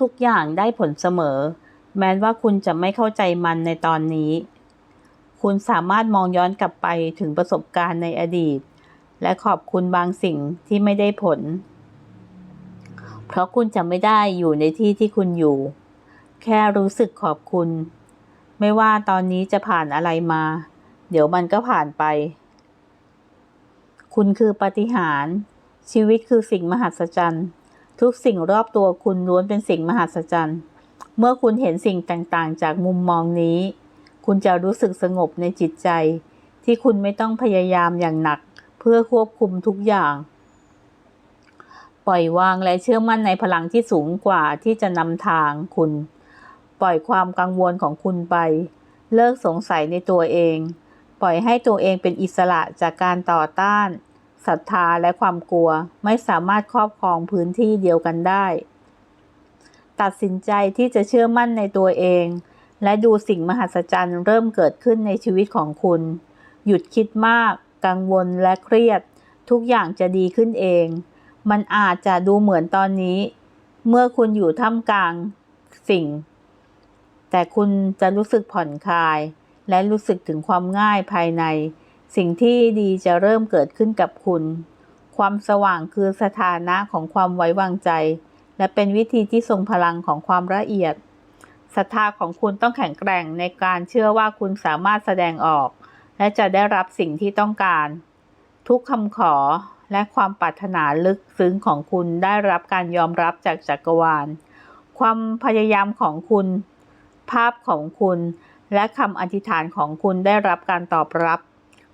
ทุกๆอย่างได้ผลเสมอ แม้ว่าคุณจะไม่เข้าใจมันในตอนนี้ คุณสามารถมองย้อนกลับไปถึงประสบการณ์ในอดีต และขอบคุณบางสิ่งที่ไม่ได้ผล เพราะคุณจะไม่ได้อยู่ในที่ที่คุณอยู่ แค่รู้สึกขอบคุณ ไม่ว่าตอนนี้จะผ่านอะไรมา เดี๋ยวมันก็ผ่านไป คุณคือปาฏิหารย์ชีวิตคือสิ่งมหัศจรรย์ ทุกสิ่งรอบตัวคุณล้วนเป็นสิ่งมหัศจรรย์ เมื่อคุณเห็นสิ่งต่างๆ จากมุมมองนี้ คุณจะรู้สึกสงบในจิตใจ ที่คุณไม่ต้องพยายามอย่างหนัก เพื่อควบคุมทุกอย่าง ปล่อยวางและเชื่อมั่นในพลังที่สูงกว่าที่จะนำทางคุณ ปล่อยความกังวลของคุณไป เลิกสงสัยในตัวเอง ปล่อยให้ตัวเองเป็นอิสระจากการต่อต้าน ศรัทธาและความกลัวไม่สามารถครอบครองพื้นที่เดียวกันได้ ตัดสินใจที่จะเชื่อมั่นในตัวเอง และดูสิ่งมหัศจรรย์เริ่มเกิดขึ้นในชีวิตของคุณ หยุดคิดมาก กังวลและเครียด ทุกอย่างจะดีขึ้นเอง มันอาจจะดูเหมือนตอนนี้ เมื่อคุณอยู่ท่ามกลางสิ่ง แต่คุณจะรู้สึกผ่อนคลาย และรู้สึกถึงความง่ายภายใน สิ่งที่ดีจะเริ่มเกิดขึ้นกับคุณ ความสว่างคือสถานะของความไว้วางใจ และเป็นวิธีที่ทรงพลังของความละเอียดศรัทธาของคุณต้องแข็งแกร่งในการเชื่อว่าคุณสามารถแสดงออก และจะได้รับสิ่งที่ต้องการ ทุกคำขอและความปรารถนาลึกซึ้งของคุณได้รับการยอมรับจากจักรวาล ความพยายามของคุณ ภาพของคุณ และคำอธิษฐานของคุณได้รับการตอบรับ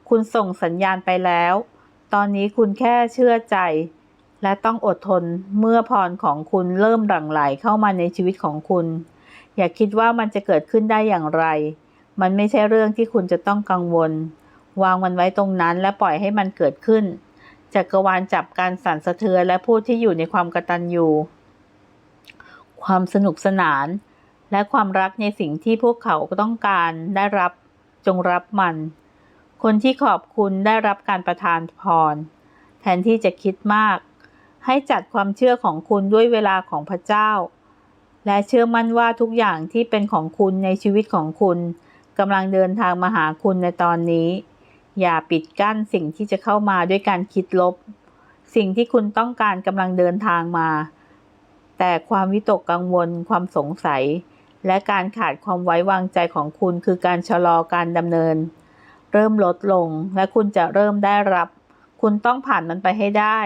คุณส่งสัญญาณไปแล้ว ตอนนี้คุณแค่เชื่อใจ และต้องอดทนเมื่อพรของคุณเริ่มหลั่งไหลเข้ามาในชีวิตของคุณ อย่าคิดว่ามันจะเกิดขึ้นได้อย่างไร มันไม่ใช่เรื่องที่คุณจะต้องกังวล วางมันไว้ตรงนั้นและปล่อยให้มันเกิดขึ้นจักรวาลจับการสั่นสะเทือนและผู้ที่อยู่ในความกระตัญญูความสนุกสนาน และความรักในสิ่งที่พวกเขาต้องการได้รับจงรับมัน คนที่ขอบคุณได้รับการประทานพร แทนที่จะคิดมาก ให้จัดความเชื่อของคุณด้วยเวลาของพระเจ้า และเชื่อมั่นว่าทุกอย่างที่เป็นของคุณในชีวิตของคุณกำลังเดินทางมาหาคุณในตอนนี้ อย่าปิดกั้นสิ่งที่จะเข้ามาด้วยการคิดลบ สิ่งที่คุณต้องการกำลังเดินทางมา แต่ความวิตกกังวล ความสงสัย และการขาดความไว้วางใจของคุณคือการชะลอการดำเนิน เริ่มลดลงและคุณจะเริ่มได้รับ คุณต้องผ่านมันไปให้ได้